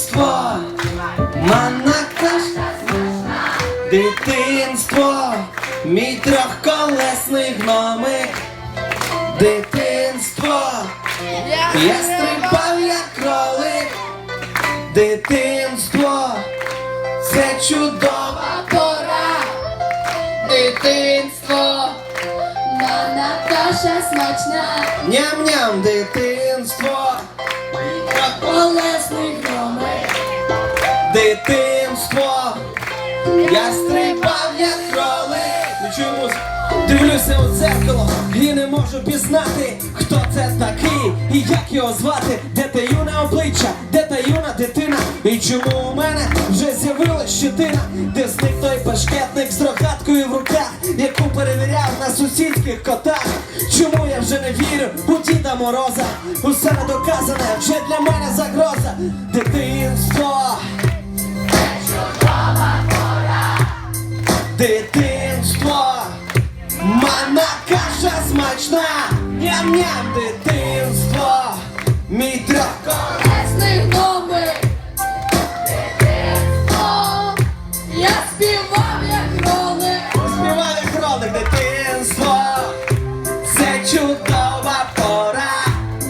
Дитинство, манна каша, дитинство, мій трьохколесний гномик, дитинство, я стрибав як кролик, дитинство, це чудова пора, дитинство, Манна каша смачна, ням-ням, дитинство. Дитинство. Я стрибав як кролик чомусь дивлюся у дзеркало і не можу пізнати, хто це такий і як його звати, де те юне обличчя, де та юна дитина, і чому у мене вже з'явилась щетина, де зник той пашкетник з рогаткою в руках, яку перевіряв на сусідських котах. Чому я вже не вірю у Діда Мороза? Усе недоказане, вже для мене загроза. Дитинство. Дитинство, мана каша смачна, ням-ням, дитинство,